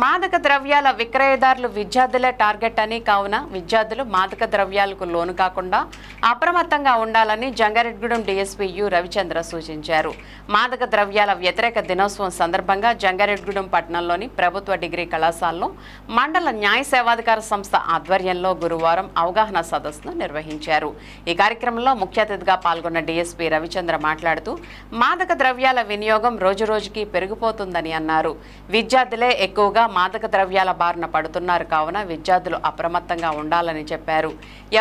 మాదక ద్రవ్యాల విక్రయదారులు విద్యార్థులే టార్గెట్ అని కావున విద్యార్థులు మాదక ద్రవ్యాలకు లోను కాకుండా అప్రమత్తంగా ఉండాలని జంగారెడ్గూడెం డీఎస్పీ యు రవిచంద్ర సూచించారు. మాదక ద్రవ్యాల వ్యతిరేక దినోత్సవం సందర్భంగా జంగారెడ్గూడెం పట్టణంలోని ప్రభుత్వ డిగ్రీ కళాశాలలో మండల న్యాయ సేవాధికార సంస్థ ఆధ్వర్యంలో గురువారం అవగాహన సదస్సును నిర్వహించారు. ఈ కార్యక్రమంలో ముఖ్య అతిథిగా పాల్గొన్న డీఎస్పీ రవిచంద్ర మాట్లాడుతూ మాదక ద్రవ్యాల వినియోగం రోజురోజుకి పెరిగిపోతుందని అన్నారు. విద్యార్థులే ఎక్కువగా మాదక ద్రవ్యాల బారిన పడుతున్నారు. కావున విద్యార్థులు అప్రమత్తంగా ఉండాలని చెప్పారు.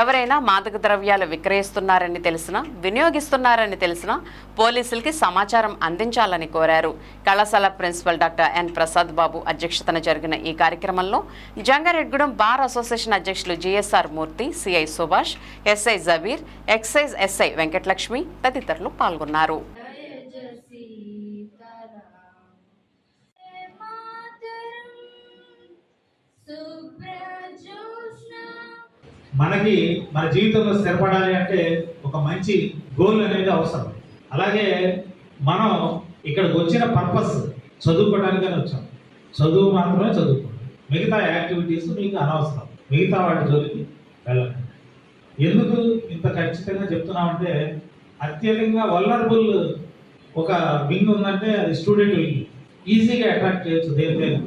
ఎవరైనా మాదక ద్రవ్యాలు విక్రయిస్తున్నారని తెలిసినా వినియోగిస్తున్నారని తెలిసినా పోలీసులకి సమాచారం అందించాలని కోరారు. కళాశాల principal doctor N Prasad Babu అధ్యక్షతన జరిగిన ఈ కార్యక్రమంలో జంగారెడ్గూడెం బార్ అసోసియేషన్ అధ్యక్షులు GSR Murthy CI Subhash SI Jabir excise SI Venkatalakshmi తదితరులు పాల్గొన్నారు. మనకి మన జీవితంలో స్థిరపడాలి అంటే ఒక మంచి గోల్ అనేది అవసరం. అలాగే మనం ఇక్కడికి వచ్చిన పర్పస్ చదువుకోవడానికని వచ్చాం. చదువు మాత్రమే చదువుకోండి మిగతా యాక్టివిటీస్ మీకు అనవసరం. మిగతా వాటి జోలికి వెళ్ళండి ఎందుకు ఇంత ఖచ్చితంగా చెప్తున్నామంటే అత్యధికంగా వల్లరబుల్ ఒక వింగ్ ఉందంటే అది స్టూడెంట్ వింగ్ ఈజీగా అట్రాక్ట్ చేయొచ్చు దేనికైనా.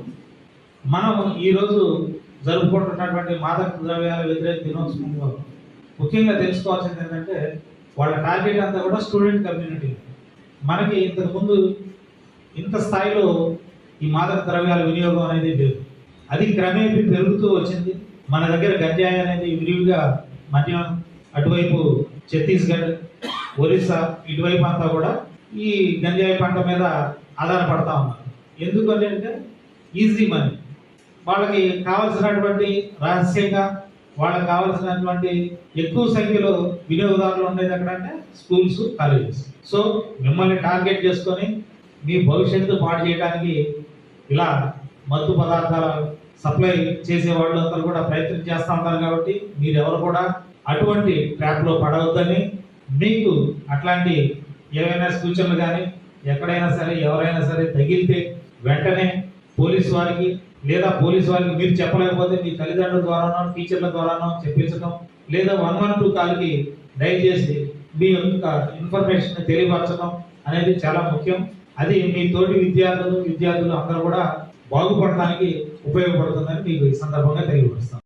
మనం ఈరోజు జరుపుకుంటున్నటువంటి మాదక ద్రవ్యాల వ్యతిరేక దినోత్సవంలో ముఖ్యంగా తెలుసుకోవాల్సింది ఏంటంటే వాళ్ళ టార్గెట్ అంతా కూడా స్టూడెంట్ కమ్యూనిటీ మనకి ఇంతకుముందు ఇంత స్థాయిలో ఈ మాదక ద్రవ్యాల వినియోగం అనేది లేదు. అది క్రమేపీ పెరుగుతూ వచ్చింది. మన దగ్గర గంజాయి అనేది విరివిగా మద్యం అటువైపు ఛత్తీస్గఢ్ ఒరిస్సా ఇటువైపు అంతా కూడా ఈ గంజాయి పంట మీద ఆధారపడతా ఉన్నారు. ఎందుకని అంటే ఈజీ మనీ వాళ్ళకి కావలసినటువంటి రహస్యంగా వాళ్ళకి కావలసినటువంటి ఎక్కువ సంఖ్యలో వినియోగదారులు ఉండేది ఎక్కడంటే స్కూల్స్ కాలేజెస్. సో మిమ్మల్ని టార్గెట్ చేసుకొని మీ భవిష్యత్తు పాడు చేయడానికి ఇలా మత్తు పదార్థాల సప్లై చేసే వాళ్ళు కూడా ప్రయత్నం చేస్తూ ఉంటారు కాబట్టి మీరెవరు కూడా అటువంటి ట్రాప్లో పడవద్దని మీకు అట్లాంటి ఏవైనా సూచనలు కానీ ఎక్కడైనా సరే ఎవరైనా సరే తగిలితే వెంటనే పోలీస్ వారికి లేదా పోలీస్ వారికి మీరు చెప్పలేకపోతే మీ తల్లిదండ్రుల ద్వారానో టీచర్ల ద్వారానో చెప్పించడం లేదా వన్ వన్ టూ కాల్కి దయచేసి చేసి మీ యొక్క ఇన్ఫర్మేషన్ తెలియపరచడం అనేది చాలా ముఖ్యం. అది మీ తోటి విద్యార్థులు విద్యార్థులు అందరూ కూడా బాగుపడటానికి ఉపయోగపడుతుందని మీకు ఈ సందర్భంగా తెలియపరుస్తాను.